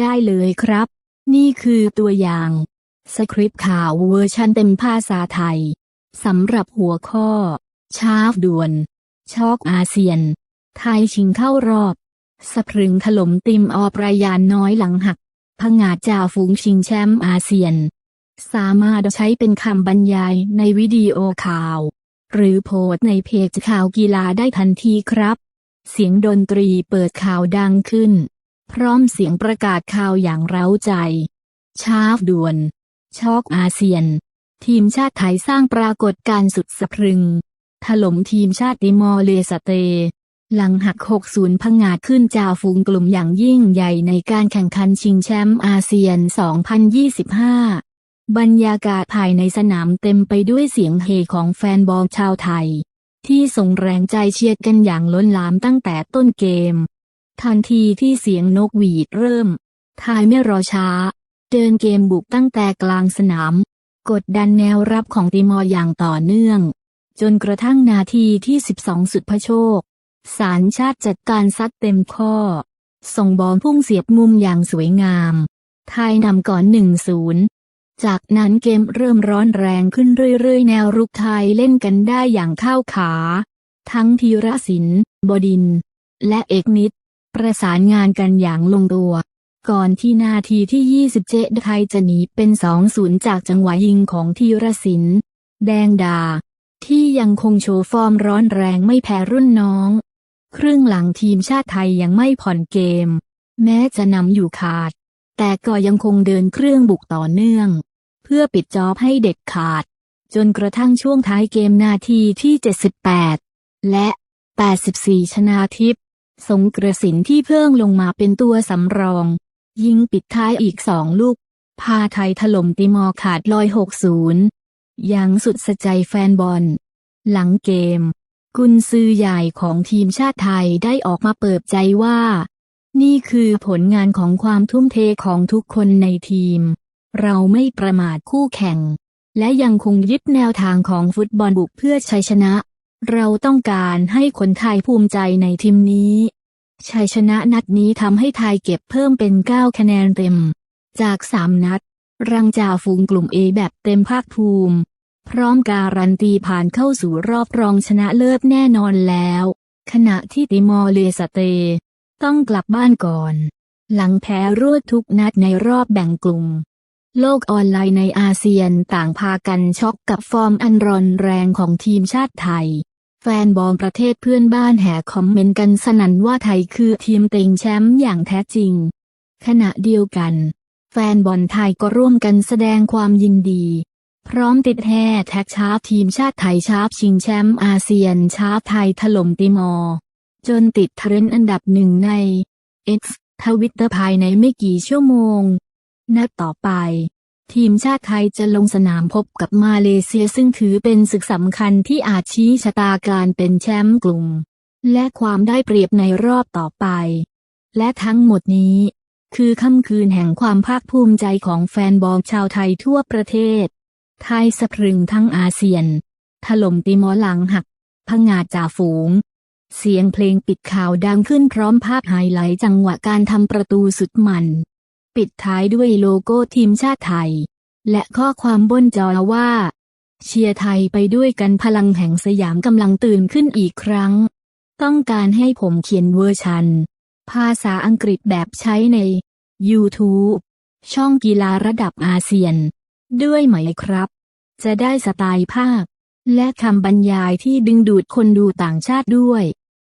ได้เลยครับ นี่คือตัวอย่าง สคริปต์ข่าวเวอร์ชันเต็มภาษาไทย สำหรับหัวข้อ ชาร์ฟด่วน ช็อกอาเซียน ไทยชิงเข้ารอบ สะพรึงถล่มติมออประยานน้อยหลังหักผงาดจ่าฝูงชิงแชมป์อาเซียน สามารถใช้เป็นคำบรรยายในวิดีโอข่าว หรือโพสต์ในเพจข่าวกีฬาได้ทันทีครับ เสียงดนตรีเปิดข่าวดังขึ้น พร้อมเสียงประกาศข่าวอย่างเร้าใจ ชาฟด่วน ช็อกอาเซียน ทีมชาติไทยสร้างปรากฏการณ์สุดสะพรึง ถล่มทีมชาติติมอร์เลสเต หลังหัก 6-0 พังงาดขึ้นจ่าฝูงกลุ่มอย่างยิ่งใหญ่ในการแข่งขันชิงแชมป์อาเซียน 2025 บรรยากาศภายในสนามเต็มไปด้วยเสียงเฮของแฟนบอลชาวไทยที่ส่งแรงใจเชียร์กันอย่างล้นหลามตั้งแต่ต้นเกม ทันทีที่เสียงนกหวีดเริ่มไทยไม่รอช้า เดินเกมบุกตั้งแต่กลางสนาม กดดันแนวรับของติมอร์อย่างต่อเนื่อง จนกระทั่งนาทีที่ 12 สุดพระโชค สารชาติจัดการซัดเต็มข้อ ส่งบอลพุ่งเสียบมุมอย่างสวยงาม ไทยนำก่อน 1-0 จากนั้นเกมเริ่มร้อนแรงขึ้นเรื่อยๆ แนวรุกไทยเล่นกันได้อย่างเข้าขา ทั้งธีรศิลป์บดิน และเอกนิด ประสานงานกันอย่างลงตัว ก่อนที่นาทีที่ 27ไทยจะหนีเป็น 2-0 จากจังหวะยิงของธีรศิลป์แดงดา ที่ยังคงโชว์ฟอร์มร้อนแรงไม่แพ้รุ่นน้อง ครึ่งหลังทีมชาติไทยยังไม่ผ่อนเกม แม้จะนำอยู่ขาด แต่ก็ยังคงเดินเครื่องบุกต่อเนื่อง เพื่อปิดจอบให้เด็ดขาด จนกระทั่งช่วงท้ายเกมนาทีที่ 78 และ 84 ชนาทิพย์ สงกระสินที่เพิ่งลงมาเป็นตัวสำรอง ยิงปิดท้ายอีกสองลูก พาไทยถล่มติมอร์ขาดลอย 60 อย่างสุดสะใจแฟนบอล หลังเกม กุนซือใหญ่ของทีมชาติไทยได้ออกมาเปิดใจว่า นี่คือผลงานของความทุ่มเทของทุกคนในทีม เราไม่ประมาทคู่แข่ง และยังคงยึดแนวทางของฟุตบอลบุกเพื่อชัยชนะ เราต้องการให้คนไทยภูมิใจในทีมนี้ชัยชนะนัดนี้ทำให้ไทยเก็บเพิ่มเป็น 9 คะแนนเต็ม จาก 3 นัด รังจ่าฝูงกลุ่ม A แบบเต็มภาคภูมิ พร้อมการันตีผ่านเข้าสู่รอบรองชนะเลิศแน่นอนแล้ว ขณะที่ติมอร์เลสเต ต้องกลับบ้านก่อน หลังแพ้รวดทุกนัดในรอบแบ่งกลุ่ม โลกออนไลน์ในอาเซียนต่างพากันช็อกกับฟอร์มอันร้อนแรงของทีมชาติไทย แฟนบอลประเทศเพื่อนบ้านแห่คอมเมนต์กันสนั่นว่าไทยคือทีมเต็งแชมป์อย่างแท้จริง ขณะเดียวกัน แฟนบอลไทยก็ร่วมกันแสดงความยินดี พร้อมติดแฮแท็กชาร์ปทีมชาติไทยชาร์ปชิงแชมป์อาเซียนชาร์ปไทยถล่มติมอร์จนติดเทรนด์อันดับหนึ่งใน X ทวิตเตอร์ภายในไม่กี่ชั่วโมง นัดต่อไป ทีมชาติไทยจะลงสนามพบกับมาเลเซียซึ่งถือเป็นศึกสำคัญที่อาจชี้ชะตาการเป็นแชมป์กลุ่ม และความได้เปรียบในรอบต่อไป และทั้งหมดนี้ คือค่ำคืนแห่งความภาคภูมิใจของแฟนบอลชาวไทยทั่วประเทศ ไทยสะพรึงทั้งอาเซียน ถล่มติมอร์หลังหักพังงาจ่าฝูง เสียงเพลงปิดข่าวดังขึ้นพร้อมภาพไฮไลท์จังหวะการทำประตูสุดมัน ปิดท้ายด้วยโลโก้ทีมชาติไทย และข้อความบนจอว่า เชียร์ไทยไปด้วยกันพลังแห่งสยามกำลังตื่นขึ้นอีกครั้ง ต้องการให้ผมเขียนเวอร์ชัน ภาษาอังกฤษแบบใช้ใน YouTube ช่องกีฬาระดับอาเซียน ด้วยไหมครับ จะได้สไตล์ภาค และคำบรรยายที่ดึงดูดคนดูต่างชาติด้วย